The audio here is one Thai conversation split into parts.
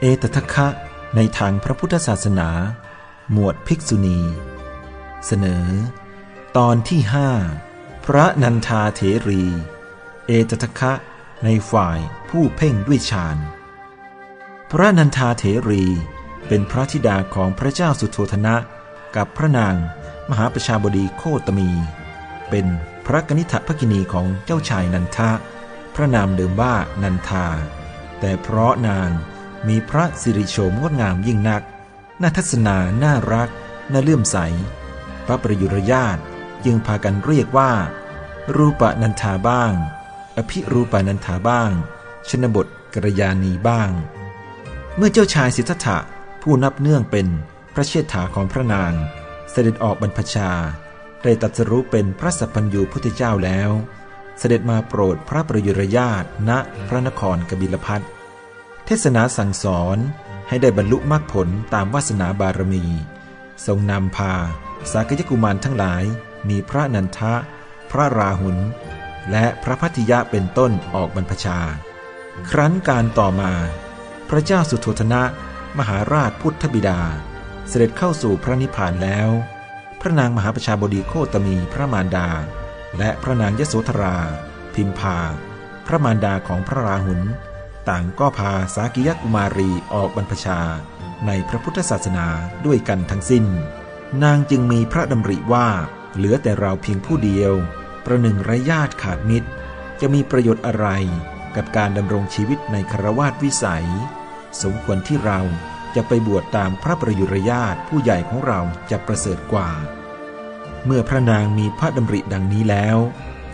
เอตทัคะในทางพระพุทธศาสนา หมวดภิกษุณี เสนอ ตอนที่ห้าพระนันทาเถรี เอตทัคคะในฝ่ายผู้เพ่งด้วยฌานพระนันทาเถรี เป็นพระธิดาของพระเจ้าสุโธธนะ กับพระนางมหาประชาบดีโคตมี เป็นพระกนิษฐภกินีของเจ้าชายนันทะ พระนามเดิมว่านันทา แต่เพราะนางมีพระสิริโฉมงดงามยิ่งนักน่าทัศนาน่ารัก น่าเลื่อมใส พระประยุรญาติจึงพากันเรียกว่า รูปนันทาบ้าง อภิรูปนันทาบ้าง ชนบทกระยานีบ้าง เมื่อเจ้าชายสิทธัตถะ ผู้นับเนื่องเป็นพระเชษฐาของพระนาง เสด็จออกบรรพชา ได้ตรัสรู้เป็นพระสัพพัญญูพุทธเจ้าแล้ว เสด็จมาโปรดพระประยุรญาตณพระนครกบิลพัทเทศนาสั่งสอนให้ได้บรรลุมรรคผลตามวาสนาบารมี ทรงนำพา สากยกุมารทั้งหลาย มีพระนันทะ พระราหุลและพระพัทยะเป็นต้นออกบรรพชา ครั้นการต่อมา พระเจ้าสุโธทนะ มหาราชพุทธบิดา เสด็จเข้าสู่พระนิพพานแล้ว พระนางมหาประชาบดีโคตมีพระมารดา และพระนางยโสธรา พิมพา พระมารดาของพระราหุลต่างก็พาสากิยกุมารีออกบรรพชาในพระพุทธศาสนาด้วยกันทั้งสิ้น นางจึงมีพระดำริว่า เหลือแต่เราเพียงผู้เดียว ประหนึ่งไร้ญาติขาดมิตร จะมีประโยชน์อะไรกับการดำรงชีวิตในคารวาสวิสัย สมควรที่เราจะไปบวชตามพระประยุรญาติผู้ใหญ่ของเราจะประเสริฐกว่า เมื่อพระนางมีพระดำริดังนี้แล้ว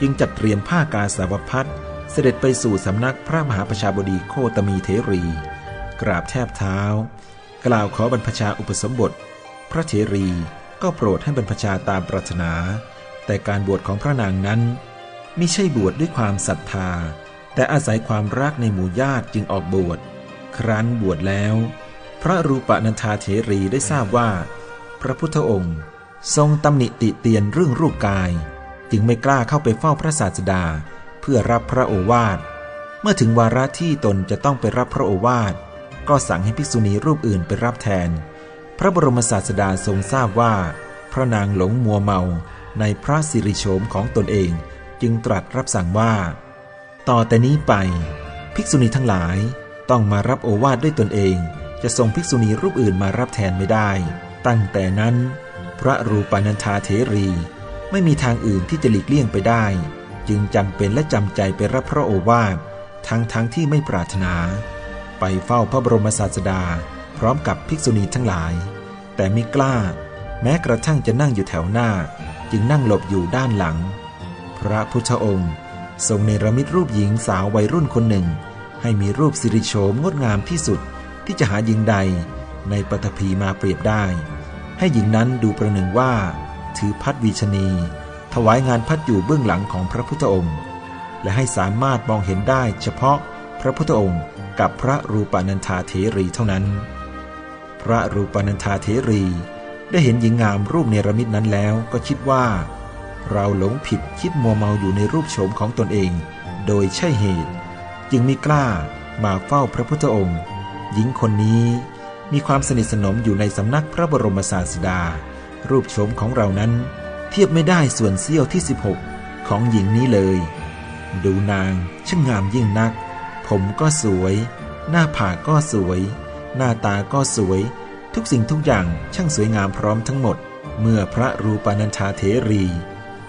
จึงจัดเตรียมผ้ากาสาวพัดเสด็จไปสู่สำนักพระมหาประชาบดีโคตมีเทรี กราบแทบเท้า กล่าวขอบรรพชาอุปสมบท พระเทรีก็โปรดให้บรรพชาตามปรารถนา แต่การบวชของพระนางนั้นไม่ใช่บวชด้วยความศรัทธา แต่อาศัยความรักในหมู่ญาติจึงออกบวช ครั้นบวชแล้ว พระรูปนันทาเถรีได้ทราบว่า พระพุทธองค์ ทรงตำหนิติเตียนเรื่องรูปกาย จึงไม่กล้าเข้าไปเฝ้าพระศาสดา เพื่อรับพระโอวาท เมื่อถึงวาระที่ตนจะต้องไปรับพระโอวาท ก็สั่งให้ภิกษุณีรูปอื่นไปรับแทน พระบรมศาสดาทรงทราบว่า พระนางหลงมัวเมาในพระสิริโฉมของตนเอง จึงตรัสรับสั่งว่า ต่อแต่นี้ไป ภิกษุณีทั้งหลาย ต้องมารับโอวาทด้วยตนเอง จะส่งภิกษุณีรูปอื่นมารับแทนไม่ได้ ตั้งแต่นั้น พระรูปานันทาเถรี ไม่มีทางอื่นที่จะหลีกเลี่ยงไปได้ จึงจำเป็นและจำใจไปรับพระโอวาททั้งทั้งที่ไม่ปรารถนา ไปเฝ้าพระบรมศาสดา พร้อมกับภิกษุณีทั้งหลาย แต่ไม่กล้า แม้กระทั่งจะนั่งอยู่แถวหน้า จึงนั่งหลบอยู่ด้านหลัง พระพุทธองค์ ทรงเนรมิตรูปหญิงสาววัยรุ่นคนหนึ่ง ให้มีรูปสิริโฉมงดงามที่สุดที่จะหาหญิงใดในปฐพีมาเปรียบได้ ให้หญิงนั้นดูประหนึ่งว่า ถือพัดวีชนี ถวายงานพัดอยู่เบื้องหลังของพระพุทธองค์ และให้สามารถมองเห็นได้เฉพาะพระพุทธองค์กับพระรูปานันทาเถรีเท่านั้น พระรูปานันทาเถรีได้เห็นหญิงงามรูปเนรมิตนั้นแล้วก็คิดว่า เราหลงผิดคิดมัวเมาอยู่ในรูปโฉมของตนเอง โดยใช่เหตุ จึงไม่กล้ามาเฝ้าพระพุทธองค์ หญิงคนนี้มีความสนิทสนมอยู่ในสำนักพระบรมศาสดา รูปโฉมของเรานั้น เทียบไม่ได้ส่วนเสี้ยวที่ 16 ของหญิงนี้เลย ดูนางช่างงามยิ่งนัก ผมก็สวย หน้าผากก็สวย หน้าตาก็สวย ทุกสิ่งทุกอย่างช่างสวยงามพร้อมทั้งหมด เมื่อพระรูปานันทาเถรี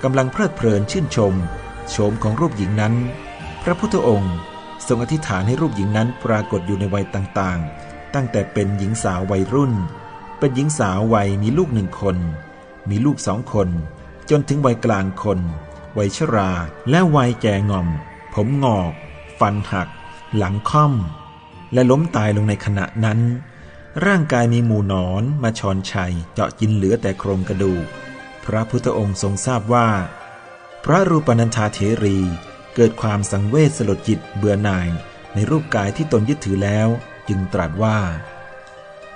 กำลังเพลิดเพลินชื่นชมโฉมของรูปหญิงนั้น พระพุทธองค์ ทรงอธิษฐานให้รูปหญิงนั้นปรากฏอยู่ในวัยต่างๆ ตั้งแต่เป็นหญิงสาววัยรุ่น เป็นหญิงสาววัยมีลูกหนึ่งคน มีลูกสองคน จนถึงวัยกลางคน วัยชรา และวัยแก่งอม ผมงอก ฟันหัก หลังค่อม และล้มตายลงในขณะนั้น ร่างกายมีหมูหนอนมาชอนชัยเจาะกินเหลือแต่โครงกระดูก พระพุทธองค์ทรงทราบว่า พระรูปนันทาเถรี เกิดความสังเวชสลดจิตเบื่อหน่ายในรูปกายที่ตนยึดถือแล้ว จึงตรัสว่า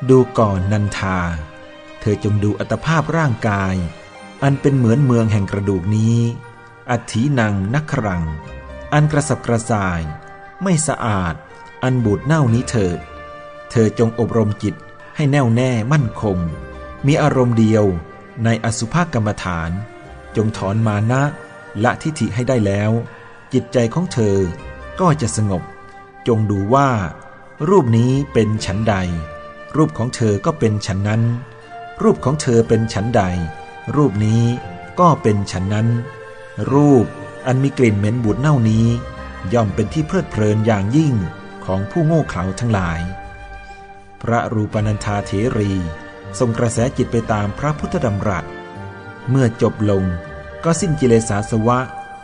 ดูก่อนนันทา เธอจงดูอัตภาพร่างกาย อันเป็นเหมือนเมืองแห่งกระดูกนี้ อัฐินังนักขรัง อันกระสับกระส่าย ไม่สะอาด อันบูดเน่านี้เถิด เธอจงอบรมจิตให้แน่วแน่มั่นคง มีอารมณ์เดียวในอสุภกรรมฐาน จงถอนมานะ ละทิฏฐิให้ได้แล้ว จิตใจของเธอก็จะสงบ จงดูว่า รูปนี้เป็นฉันใด รูปของเธอก็เป็นฉันนั้น รูปของเธอเป็นฉันใด รูปนี้ก็เป็นฉันนั้น รูปอันมีกลิ่นเหม็นบูดเน่านี้ ย่อมเป็นที่เพลิดเพลินอย่างยิ่งของผู้โง่เขลาทั้งหลาย พระรูปนันธาเถรีทรงกระแสจิตไปตามพระพุทธดำรัส เมื่อจบลงก็สิ้นกิเลสาสวะ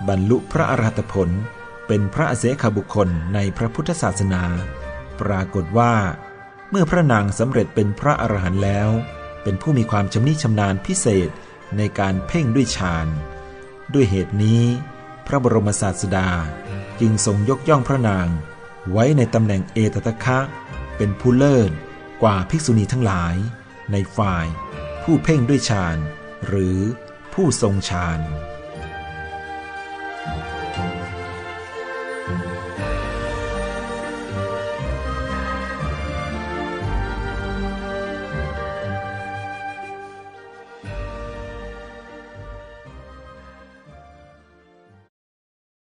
บรรลุพระอรหัตผลเป็นพระอเสขบุคคลในพระพุทธศาสนา ปรากฏว่า เมื่อพระนางสำเร็จเป็นพระอรหันต์แล้ว เป็นผู้มีความชำนิชำนาญพิเศษในการเพ่งด้วยฌานด้วยเหตุนี้ พระบรมศาสดาจึงทรงยกย่องพระนาง ไว้ในตำแหน่งเอตตะคะ เป็นผู้เลิศกว่าภิกษุณีทั้งหลาย ในฝ่าย ผู้เพ่งด้วยฌานหรือผู้ทรงฌาน